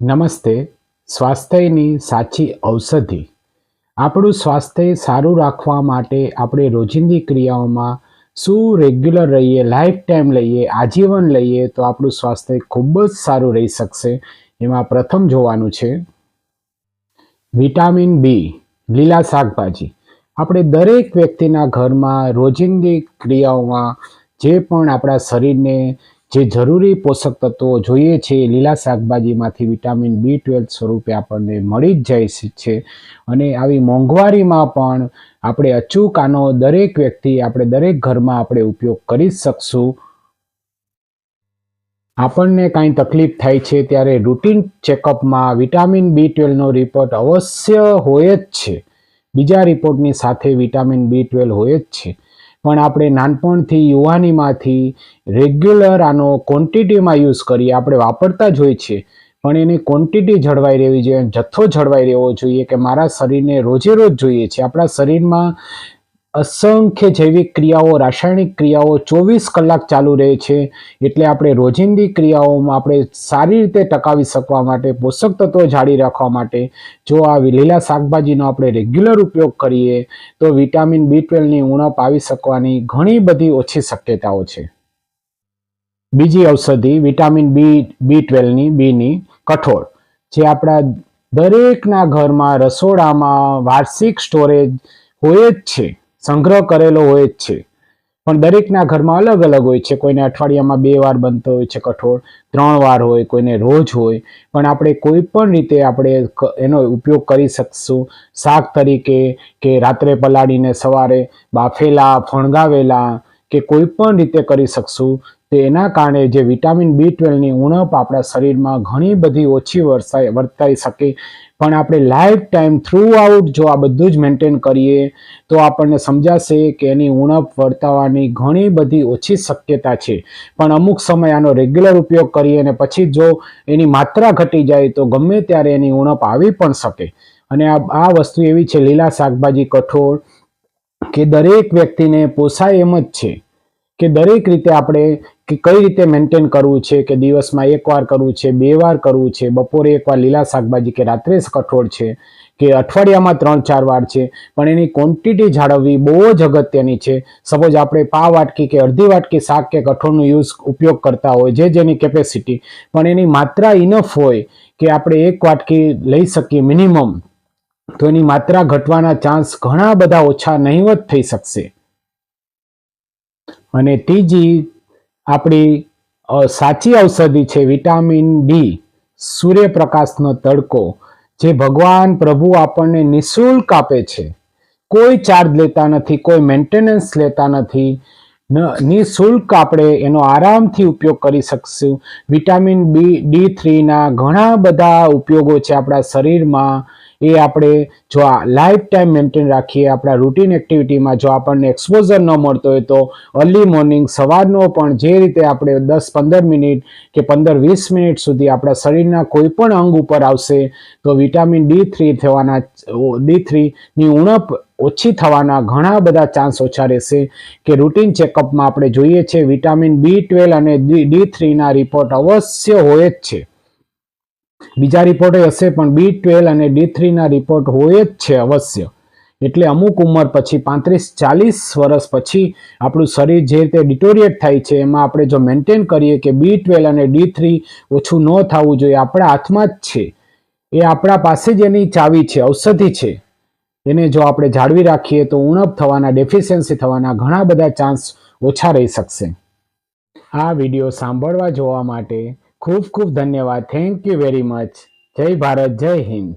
નમસ્તે, સ્વાસ્થ્યની સાચી ઔષધિ. આપણું સ્વાસ્થ્ય સારું રાખવા માટે આપણે રોજિંદી ક્રિયાઓમાં શું રેગ્યુલર રહીએ લાઈફ ટાઈમ લઈએ, આજીવન લઈએ તો આપણું સ્વાસ્થ્ય ખૂબ જ સારું રહી શકશે. એમાં પ્રથમ જોવાનું છે, વિટામિન બી, લીલા શાકભાજી. આપણે દરેક વ્યક્તિના ઘરમાં રોજિંદી ક્રિયાઓમાં જે પણ આપણા શરીરને જે જરૂરી પોષક તત્વો જોઈએ છે એ લીલા શાકભાજીમાંથી વિટામિન બી ટ્વેલ્વ સ્વરૂપે આપણને મળી જ જાય છે અને આવી મોંઘવારીમાં પણ આપણે અચૂક આનો દરેક વ્યક્તિ આપણે દરેક ઘરમાં આપણે ઉપયોગ કરી શકશું. આપણને કાંઈ તકલીફ થાય છે ત્યારે રૂટીન ચેકઅપમાં વિટામિન બી ટ્વેલ્વનો રિપોર્ટ અવશ્ય હોય જ છે. બીજા રિપોર્ટની સાથે વિટામિન બી ટ્વેલ્વ હોય જ છે. પણ આપણે નાનપણથી, યુવાનીમાંથી રેગ્યુલર આનો ક્વોન્ટિટીમાં યુઝ કરીએ, આપણે વાપરતા જ હોય છે પણ એની ક્વોન્ટિટી જળવાઈ રહેવી જોઈએ, જથ્થો જળવાઈ રહેવો જોઈએ કે મારા શરીરને રોજે રોજ જોઈએ છે આપણા શરીરમાં અસંખ્ય જૈવિક ક્રિયાઓ, રાસાયણિક ક્રિયાઓ ચોવીસ કલાક ચાલુ રહે છે. એટલે આપણે રોજિંદી ક્રિયાઓમાં આપણે સારી રીતે ટકાવી શકવા માટે, પોષક તત્વો જાળી રાખવા માટે, જો આ લીલા શાકભાજીનો આપણે રેગ્યુલર ઉપયોગ કરીએ, તો વિટામિન બી ટ્વેલ્વની ઉણપ આવી શકવાની ઘણી બધી ઓછી શક્યતાઓ છે. બીજી ઔષધિ વિટામિન બી બી ટ્વેલ્વની, બીની કઠોળ. જે આપણા દરેકના ઘરમાં રસોડામાં વાર્ષિક સ્ટોરેજ હોય જ છે. સંગ્રહ કરેલો હોય જ છે. પણ દરેકના ઘરમાં અલગ અલગ હોય છે. કોઈને અઠવાડિયામાં બે વાર બનતો હોય છે કઠોળ, ત્રણ વાર હોય, કોઈને રોજ હોય. પણ આપણે કોઈ પણ રીતે આપણે એનો ઉપયોગ કરી શકશું. શાક તરીકે કે રાત્રે પલાળીને સવારે બાફેલા, ફણગાવેલા કે કોઈ પણ રીતે કરી શકશું, તો એના કારણે જે વિટામિન બી ટ્વેલ્વની ઉણપ આપણા શરીરમાં ઘણી બધી ઓછી વર્તાઈ વર્તાઈ શકે. પણ આપણે લાઈફ ટાઈમ થ્રુ આઉટ જો આ બધું જ મેન્ટેન કરીએ, તો આપણને સમજાશે કે એની ઉણપ વર્તાવાની ઘણી બધી ઓછી શક્યતા છે. પણ અમુક સમય આનો રેગ્યુલર ઉપયોગ કરીએ અને પછી જો એની માત્રા ઘટી જાય, તો ગમે ત્યારે એની ઉણપ આવી પણ શકે. અને આ આ વસ્તુ એવી છે, લીલા શાકભાજી, કઠોળ કે દરેક વ્યક્તિને પોસાય એમ જ છે કે દરેક રીતે આપણે કે કઈ રીતે મેન્ટેન કરવું છે, કે દિવસમાં એક વાર કરવું છે, બે વાર કરવું છે, બપોરે એકવાર લીલા શાકભાજી કે રાત્રે કઠોળ છે, કે અઠવાડિયામાં ત્રણ ચાર વાર છે, પણ એની ક્વોન્ટિટી જાળવવી બહુ જ અગત્યની છે. સપોઝ આપણે પા વાટકી કે અડધી વાટકી શાક કે કઠોળનો યુઝ ઉપયોગ કરતા હોય જે જેની કેપેસિટી પણ એની માત્રા ઇનફ હોય કે આપણે એક વાટકી લઈ શકીએ મિનિમમ તો એની માત્રા ઘટવાના ચાન્સ ઘણા બધા ઓછા નહીવત થઈ શકશે. અને ત્રીજી આપણી સાચી ઔષધિ છે, વિટામિન ડી સૂર્યપ્રકાશનો તડકો, જે ભગવાન પ્રભુ આપણને નિઃશુલ્ક આપે છે. કોઈ ચાર્જ લેતા નથી, કોઈ મેન્ટેનન્સ લેતા નથી. નિઃશુલ્ક આપણે એનો આરામથી ઉપયોગ કરી શકશું. વિટામિન બી ડી થ્રીના ઘણા બધા ઉપયોગો છે આપણા શરીરમાં. એ આપણે જો આ લાઈફ ટાઈમ મેન્ટેન રાખીએ, આપણા રૂટીન એક્ટિવિટીમાં જો આપણને એક્સપોઝર ન મળતો હોય તો અર્લી મોર્નિંગ સવારનો પણ જે રીતે આપણે દસ પંદર મિનિટ કે પંદર વીસ મિનિટ સુધી આપણા શરીરના કોઈ પણ અંગ ઉપર આવશે, તો વિટામિન ડી થ્રી થવાના ડી થ્રીની ઉણપ ઓછી થવાના ઘણા બધા ચાન્સ ઓછા રહેશે. કે રૂટીન ચેકઅપમાં આપણે જોઈએ છે વિટામિન બી ટ્વેલ્વ અને ડી થ્રીના રિપોર્ટ અવશ્ય હોય જ છે. બીજા રિપોર્ટ હશે, પણ બી ટ્વેલ્વ અને ડી થ્રીના રિપોર્ટ હોય જ છે અવશ્ય. એટલે અમુક ઉંમર પછી, પાંત્રીસ, ચાલીસ વર્ષ પછી આપણું શરીર જે રીતે ડિટોરિએટ થાય છે, એમાં આપણે જો મેન્ટેન કરીએ કે બી ટ્વેલ્વ અને ડી થ્રી ઓછું ન થવું જોઈએ, આપણા હાથમાં જ છે. એ આપણા પાસે જ એની ચાવી છે, ઔષધિ છે. એને જો આપણે જાળવી રાખીએ, તો ઉણપ થવાના ડેફિશિયન્સી થવાના ઘણા બધા ચાન્સ ઓછા રહી શકશે. આ વીડિયો સાંભળવા જોવા માટે ખૂબ ખૂબ ધન્યવાદ. થેન્ક યુ વેરી મચ જય ભારત જય હિન્દ.